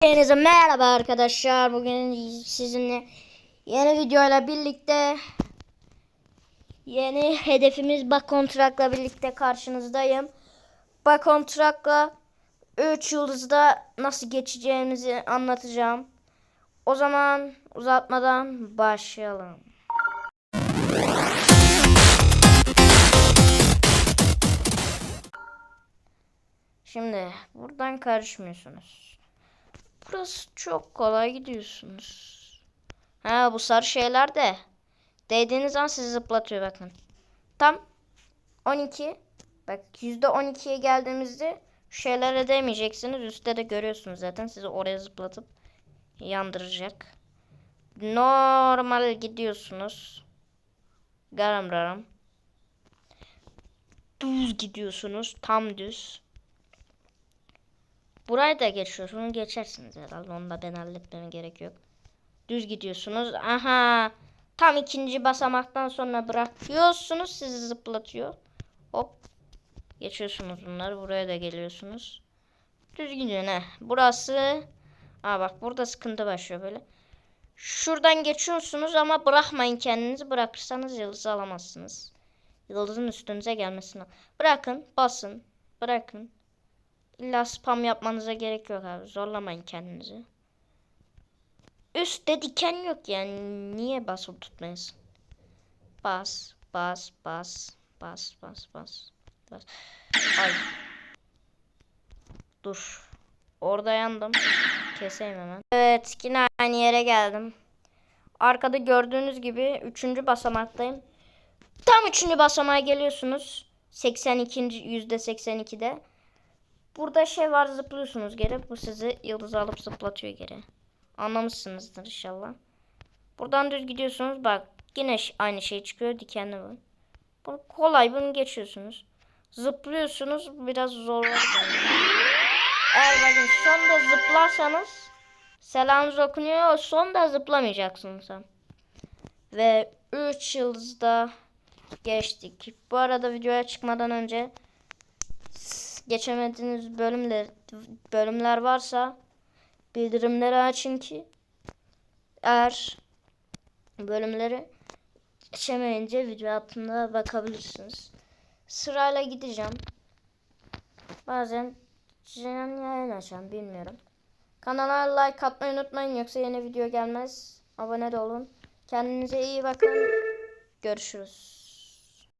Hepinize merhaba arkadaşlar. Bugün sizinle yeni videoyla birlikte yeni hedefimiz Bakon Truck'la birlikte karşınızdayım. Bakon Truck'la 3 yıldızda nasıl geçeceğimizi anlatacağım. O zaman uzatmadan başlayalım. Şimdi buradan karışmıyorsunuz. Burası çok kolay gidiyorsunuz. Ha bu sarı şeyler de değdiğiniz an sizi zıplatıyor bakın. Tam 12 bak %12'ye geldiğimizde şu şeylere değmeyeceksiniz. Üstte de görüyorsunuz zaten sizi oraya zıplatıp yandıracak. Normal gidiyorsunuz. Garam garam. Düz gidiyorsunuz. Tam düz. Burayı da geçiyorsunuz. Geçersiniz herhalde. Onu da ben halletmeme gerek yok. Düz gidiyorsunuz. Aha. Tam ikinci basamaktan sonra bırakıyorsunuz. Sizi zıplatıyor. Hop. Geçiyorsunuz bunları. Buraya da geliyorsunuz. Düz gidiyorsun he. Burası. Aa bak burada sıkıntı başlıyor böyle. Şuradan geçiyorsunuz ama bırakmayın kendinizi. Bırakırsanız yıldızı alamazsınız. Yıldızın üstünüze gelmesine. Bırakın. Basın. Bırakın. İlla spam yapmanıza gerek yok abi. Zorlamayın kendinizi. Üstte diken yok yani. Niye basıp tutmayasın? Bas, bas, bas, bas, bas, bas, bas. Ay. Dur. Orada yandım. Keseyim hemen. Evet, yine aynı yere geldim. Arkada gördüğünüz gibi üçüncü basamaktayım. Tam üçüncü basamağa geliyorsunuz. 82. yüzde 82'de. Burada şey var zıplıyorsunuz geri. Bu sizi yıldız alıp zıplatıyor geri. Anlamışsınızdır inşallah. Buradan düz gidiyorsunuz. Bak yine aynı şey çıkıyor. Dikenli bu. Bu kolay bunu geçiyorsunuz. Zıplıyorsunuz. Biraz zor. Eğer bakın sonda zıplarsanız selamınız okunuyor. Sonda zıplamayacaksınız. Ve 3 yıldızda geçtik. Bu arada videoya çıkmadan önce geçemediğiniz bölümler bölümler varsa bildirimleri açın ki eğer bölümleri geçemeyince video altında bakabilirsiniz. Sırayla gideceğim. Bazen yayın açacağım bilmiyorum. Kanala like atmayı unutmayın yoksa yeni video gelmez. Abone de olun. Kendinize iyi bakın. Görüşürüz.